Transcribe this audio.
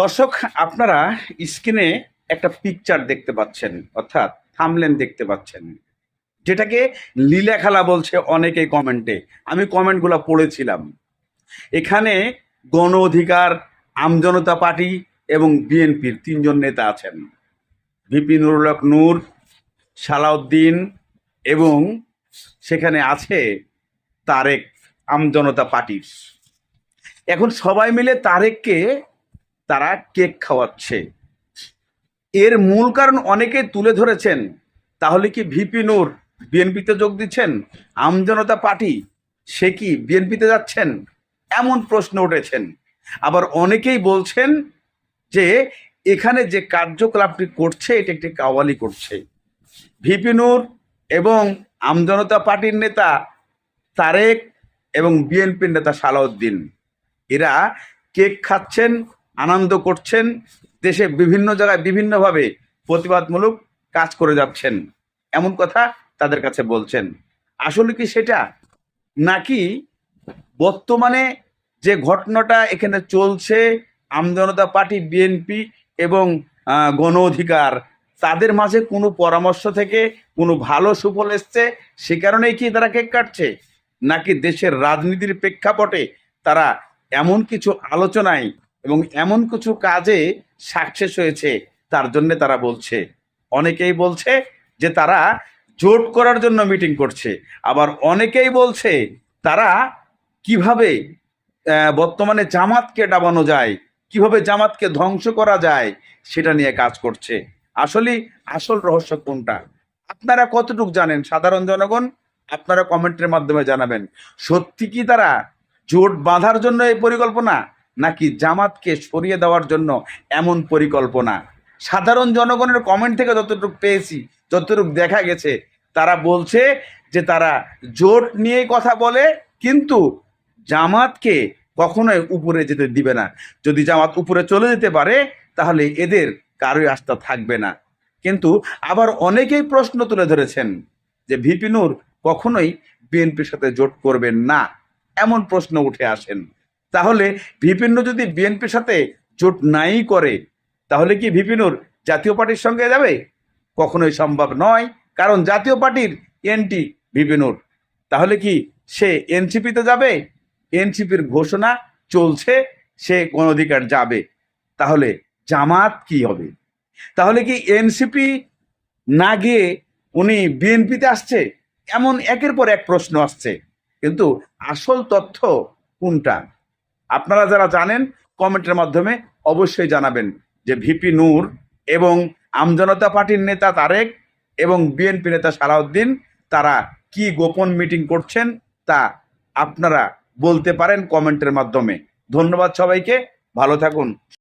দর্শক, আপনারা স্ক্রিনে একটা পিকচার দেখতে পাচ্ছেন, অর্থাৎ থামলেন দেখতে পাচ্ছেন। যেটাকে লীলা খেলা বলছে অনেকেই কমেন্টে আমি কমেন্টগুলো পড়েছিলাম। এখানে গণ অধিকার আমজনতা পার্টি এবং বিএনপির তিনজন নেতা আছেন। ভিপি নুরুল হক নূর, সালাউদ্দিন এবং সেখানে আছে তারেক আমজনতা পার্টির। এখন সবাই মিলে তারেককে তারা কেক খাওয়াচ্ছে। এর মূল কারণ অনেকে তুলে ধরেছেন, তাহলে কি ভিপি নূর বিএনপিতে যোগ দিচ্ছেন? আমজনতা পার্টি, সে কি বিএনপিতে যাচ্ছেন? এমন প্রশ্ন উঠেছেন। আবার অনেকেই বলছেন যে এখানে যে কার্যকলাপটি করছে, এটি একটি কাওয়ালি করছে। ভিপি নূর এবং আমজনতা পার্টির নেতা তারেক এবং বিএনপির নেতা সালাউদ্দিন, এরা কেক খাচ্ছেন আনন্দ করছেন, দেশে বিভিন্ন জায়গায় বিভিন্নভাবে প্রতিবাদমূলক কাজ করে যাচ্ছেন। এমন কথা তাদের কাছে বলছেন। আসলে কি সেটা? নাকি বর্তমানে যে ঘটনাটা এখানে চলছে, আমজনতা পার্টি, বিএনপি এবং গণ অধিকার, তাদের মাঝে কোনো পরামর্শ থেকে কোনো ভালো সুফল এসছে? সে কারণেই কি তারা কেক কাটছে? নাকি দেশের রাজনীতির প্রেক্ষাপটে তারা এমন কিছু আলোচনায় এবং এমন কিছু কাজে সাকসেস হয়েছে, তার জন্য তারা বলছে। অনেকেই বলছে যে তারা জোট করার জন্য মিটিং করছে। আবার অনেকেই বলছে তারা কীভাবে বর্তমানে জামাতকে ডাবানো যায়, কীভাবে জামাতকে ধ্বংস করা যায়, সেটা নিয়ে কাজ করছে। আসলে আসল রহস্য কোনটা? আপনারা কতটুকু জানেন? সাধারণ জনগণ, আপনারা কমেন্টের মাধ্যমে জানাবেন। সত্যি কি তারা জোট বাঁধার জন্য এই পরিকল্পনা? নাকি জামাতকে সরিয়ে দেওয়ার জন্য এমন পরিকল্পনা? সাধারণ জনগণের কমেন্ট থেকে যতটুকু পেয়েছি, যতটুকু দেখা গেছে, তারা বলছে যে তারা জোট নিয়ে কথা বলে, কিন্তু জামাতকে কখনোই উপরে যেতে দিবে না। যদি জামাত উপরে চলে যেতে পারে, তাহলে এদের কারোই আস্থা থাকবে না। কিন্তু আবার অনেকেই প্রশ্ন তুলে ধরেছেন যে ভিপি নূর কখনোই বিএনপির সাথে জোট করবেন না, এমন প্রশ্ন উঠে আসেন। তাহলে ভিপিন্ন যদি বিএনপির সাথে জোট নাই করে, তাহলে কি ভিপিনুর জাতীয় পার্টির সঙ্গে যাবে? কখনোই সম্ভব নয়, কারণ জাতীয় পার্টির এনটি ভিপিনুর। তাহলে কি সে এনসিপিতে যাবে? এনসিপির ঘোষণা চলছে, সে কোন অধিকার যাবে। তাহলে জামাত কি হবে? তাহলে কি এনসিপি না গিয়ে উনি বিএনপিতে আসছে? এমন একের পর এক প্রশ্ন আসছে। কিন্তু আসল তথ্য কোনটা? আপনারা যারা জানেন, কমেন্টের মাধ্যমে অবশ্যই জানাবেন যে ভিপি নূর এবং আমজনতা পার্টির নেতা তারেক এবং বিএনপি নেতা সালাউদ্দিন তারা কি গোপন মিটিং করছেন তা আপনারা বলতে পারেন কমেন্টের মাধ্যমে। ধন্যবাদ সবাইকে। ভালো থাকুন।